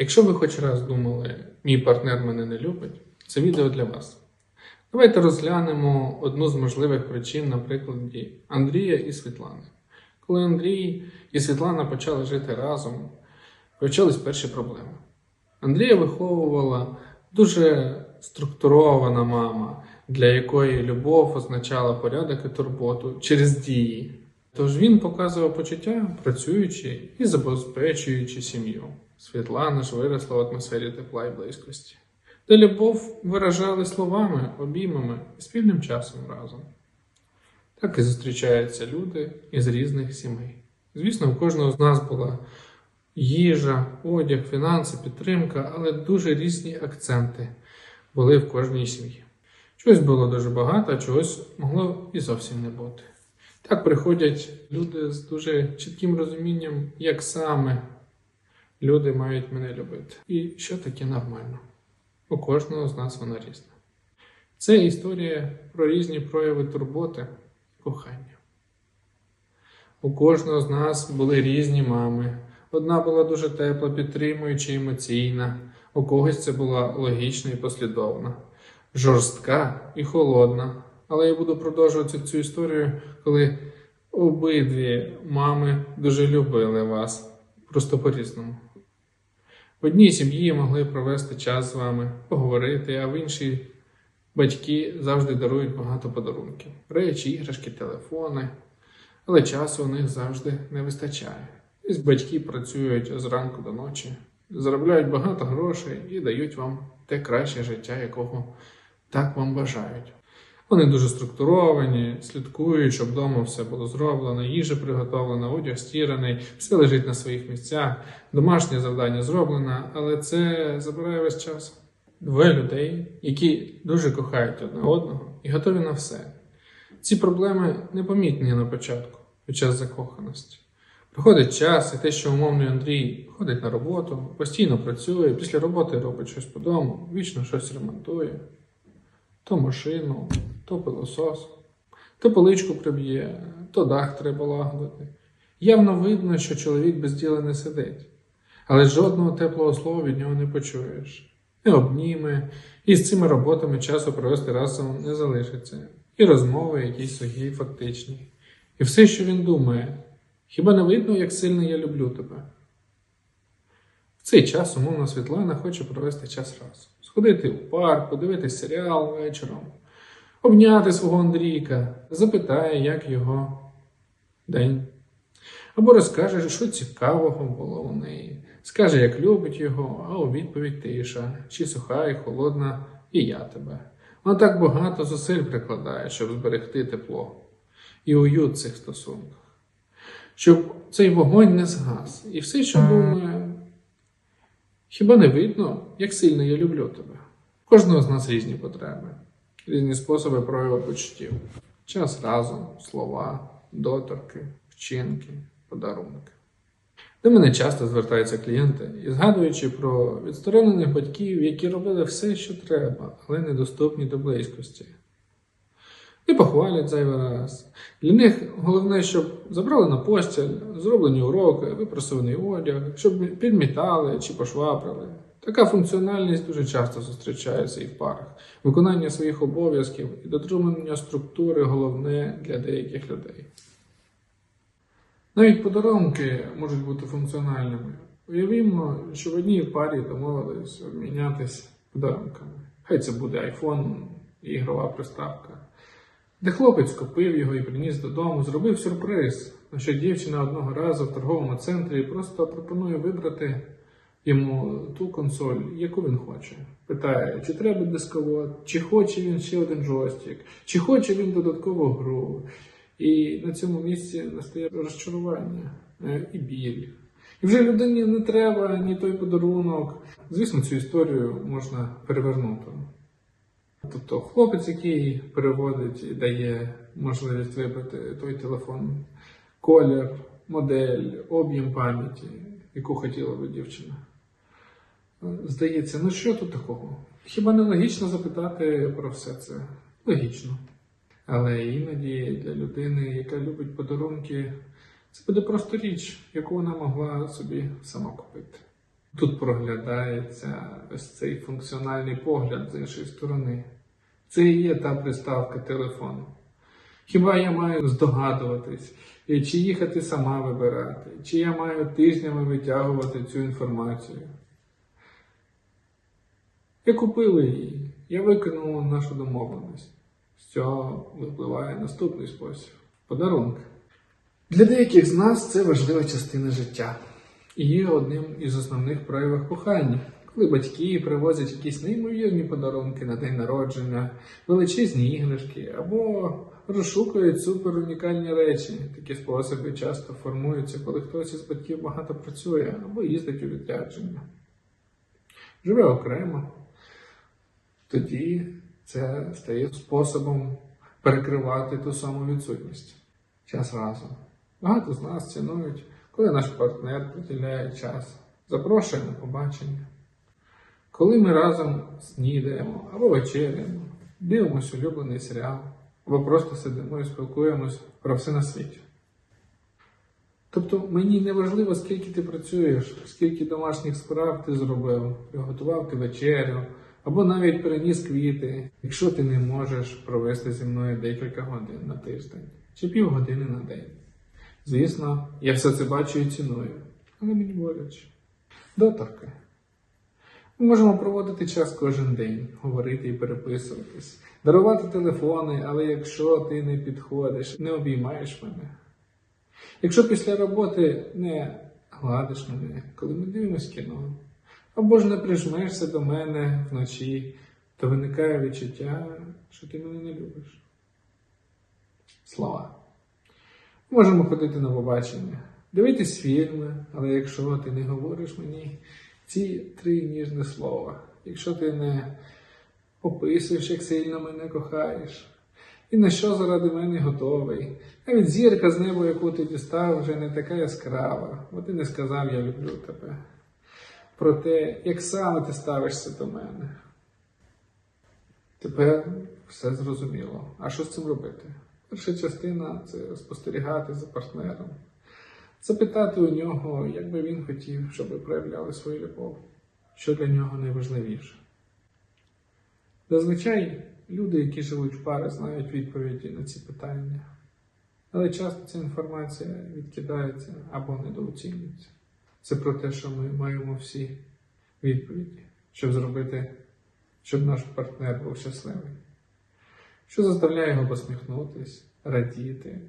Якщо ви хоч раз думали, мій партнер мене не любить, це відео для вас. Давайте розглянемо одну з можливих причин на прикладі Андрія і Світлани. Коли Андрій і Світлана почали жити разом, почались перші проблеми. Андрія виховувала дуже структурована мама, для якої любов означала порядок і турботу через дії. Тож він показував почуття, працюючи і забезпечуючи сім'ю. Світлана ж виросла в атмосфері тепла і близькості, де любов виражали словами, обіймами і спільним часом разом. Так і зустрічаються люди із різних сімей. Звісно, у кожного з нас була їжа, одяг, фінанси, підтримка, але дуже різні акценти були в кожній сім'ї. Чогось було дуже багато, а чогось могло і зовсім не бути. Так приходять люди з дуже чітким розумінням, як саме люди мають мене любити. І що таке нормально. У кожного з нас вона різна. Це історія про різні прояви турботи і кохання. У кожного з нас були різні мами. Одна була дуже тепла, підтримуюча, емоційна, у когось це була логічна і послідовна, жорстка і холодна. Але я буду продовжувати цю історію, коли обидві мами дуже любили вас, просто по-різному. В одній сім'ї могли провести час з вами, поговорити, а в іншій батьки завжди дарують багато подарунків: речі, іграшки, телефони. Але часу у них завжди не вистачає. І батьки працюють зранку до ночі, заробляють багато грошей і дають вам те краще життя, якого так вам бажають. Вони дуже структуровані, слідкують, щоб вдома все було зроблено, їжа приготовлена, одяг стіраний, все лежить на своїх місцях, домашнє завдання зроблено, але це забирає весь час. Двоє людей, які дуже кохають одне одного і готові на все. Ці проблеми непомітні на початку, під час закоханості. Проходить час, і те, що умовний Андрій ходить на роботу, постійно працює, після роботи робить щось по дому, вічно щось ремонтує, то машину, то пилосос, то поличку приб'є, то дах треба лагодити. Явно видно, що чоловік без діла не сидить, але жодного теплого слова від нього не почуєш. Не обніме, і з цими роботами часу провести разом не залишиться, і розмови якісь сухі, фактичні. І все, що він думає, хіба не видно, як сильно я люблю тебе? В цей час умовна Світлана хоче провести час разом. Сходити у парк, подивитись серіал вечором, обняти свого Андрійка, запитає, як його день. Або розкаже, що цікавого було у неї. Скаже, як любить його, а у відповідь тиша, чи суха і холодна, і я тебе. Вона так багато зусиль прикладає, щоб зберегти тепло і уют цих стосунках, щоб цей вогонь не згас. І все, що думає, хіба не видно, як сильно я люблю тебе? Кожного з нас різні потреби, різні способи прояву почуттів. Час разом, слова, доторки, вчинки, подарунки. До мене часто звертаються клієнти і згадуючи про відсторонених батьків, які робили все, що треба, але недоступні до близькості. І похвалять зайвий раз. Для них головне, щоб забрали на постіль, зроблені уроки, випросований одяг, щоб підмітали чи пошваприли. Така функціональність дуже часто зустрічається і в парах. Виконання своїх обов'язків і дотримання структури головне для деяких людей. Навіть подарунки можуть бути функціональними. Уявімо, що в одній парі домовились обмінятися подарунками. Хай це буде iPhone і ігрова приставка. Де хлопець купив його і приніс додому, зробив сюрприз, що дівчина одного разу в торговому центрі просто пропонує вибрати йому ту консоль, яку він хоче. Питає, чи треба дисковод, чи хоче він ще один джойстик, чи хоче він додаткову гру. І на цьому місці настає розчарування е, і біль. І вже людині не треба ні той подарунок. Звісно, цю історію можна перевернути. Тобто хлопець, який переводить і дає можливість вибрати той телефон, колір, модель, об'єм пам'яті, яку хотіла би дівчина. Здається, ну що тут такого? Хіба не логічно запитати про все це? Логічно. Але іноді для людини, яка любить подарунки, це буде просто річ, яку вона могла собі сама купити. Тут проглядається ось цей функціональний погляд з іншої сторони. Це і є та приставка телефону. Хіба я маю здогадуватись, чи їхати сама вибирати, чи я маю тижнями витягувати цю інформацію? Я купила її, я виконала нашу домовленість. З цього випливає наступний спосіб подарунки. Для деяких з нас це важлива частина життя є одним із основних проявів кохання, коли батьки привозять якісь неймовірні подарунки на день народження, величезні іграшки або розшукують супер унікальні речі. Такі способи часто формуються, коли хтось із батьків багато працює або їздить у відрядження. Живе окремо. Тоді це стає способом перекривати ту саму відсутність час разом. Багато з нас цінують, коли наш партнер приділяє час, запрошує на побачення. Коли ми разом снідаємо або вечеряємо, дивимося улюблений серіал, або просто сидимо і спілкуємось про все на світі. Тобто мені не важливо, скільки ти працюєш, скільки домашніх справ ти зробив, приготував ти вечерю, або навіть переніс квіти, якщо ти не можеш провести зі мною декілька годин на тиждень чи півгодини на день. Звісно, я все це бачу і ціную, але мені боляче. Доторки. Ми можемо проводити час кожен день, говорити і переписуватись, дарувати телефони, але якщо ти не підходиш, не обіймаєш мене. Якщо після роботи не гладиш мене, коли ми дивимося кіно, або ж не прижмешся до мене вночі, то виникає відчуття, що ти мене не любиш. Слова. Можемо ходити на побачення, дивитись фільми, але якщо ти не говориш мені ці три ніжні слова, якщо ти не описуєш, як сильно мене кохаєш, і на що заради мене готовий, навіть зірка з неба, яку ти дістав, вже не така яскрава, бо ти не сказав Я люблю тебе. Про те, як саме ти ставишся до мене. Тепер все зрозуміло. А що з цим робити? Перша частина це спостерігати за партнером, запитати у нього, як би він хотів, щоб ви проявляли свою любов, що для нього найважливіше. Зазвичай люди, які живуть в парі, знають відповіді на ці питання, але часто ця інформація відкидається або недооцінюється. Це про те, що ми маємо всі відповіді, щоб зробити, щоб наш партнер був щасливий що заставляє його посміхнутись, радіти.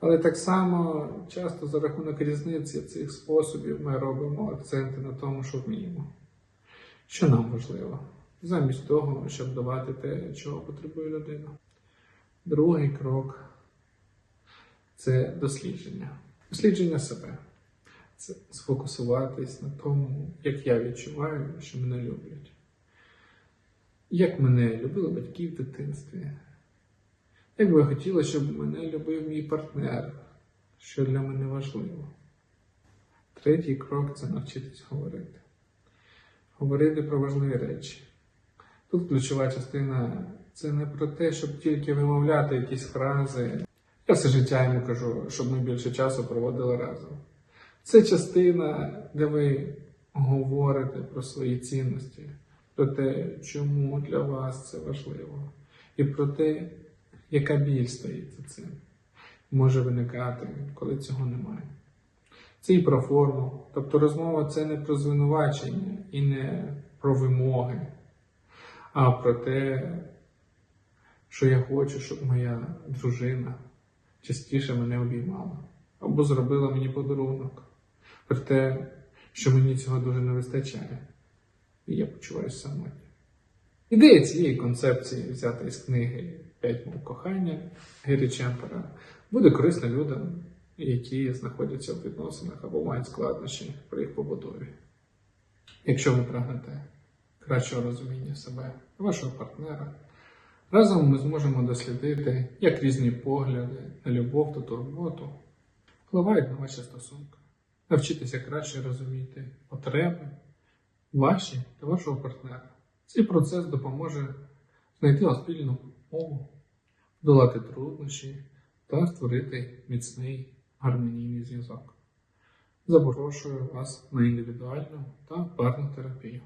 Але так само часто за рахунок різниці цих способів ми робимо акценти на тому, що вміємо. Що нам важливо, замість того, щоб давати те, чого потребує людина. Другий крок це дослідження. Дослідження себе. Це сфокусуватись на тому, як я відчуваю, що мене люблять. Як мене любили батьки в дитинстві? Як би хотіла, щоб мене любив мій партнер, що для мене важливо. Третій крок це навчитись говорити. Говорити про важливі речі. Тут ключова частина це не про те, щоб тільки вимовляти якісь фрази. Я все життя йому кажу, щоб ми більше часу проводили разом. Це частина, де ви говорите про свої цінності про те, чому для вас це важливо, і про те, яка біль стоїть за цим може виникати, коли цього немає. Це і про форму. Тобто розмова це не про звинувачення і не про вимоги, а про те, що я хочу, щоб моя дружина частіше мене обіймала або зробила мені подарунок, про те, що мені цього дуже не вистачає і я почуваюся самотньо. Ідея цієї концепції, взята із книги П'ять мов кохання Гері Чемпера, буде корисна людям, які знаходяться в відносинах або мають складнощі при їх побудові. Якщо ви прагнете кращого розуміння себе, вашого партнера, разом ми зможемо дослідити, як різні погляди на любов та турботу впливають на ваші стосунки, навчитися краще розуміти потреби ваші та вашого партнера. Цей процес допоможе знайти спільну мову, долати труднощі та створити міцний гармонійний зв'язок. запрошую вас на індивідуальну та парну терапію.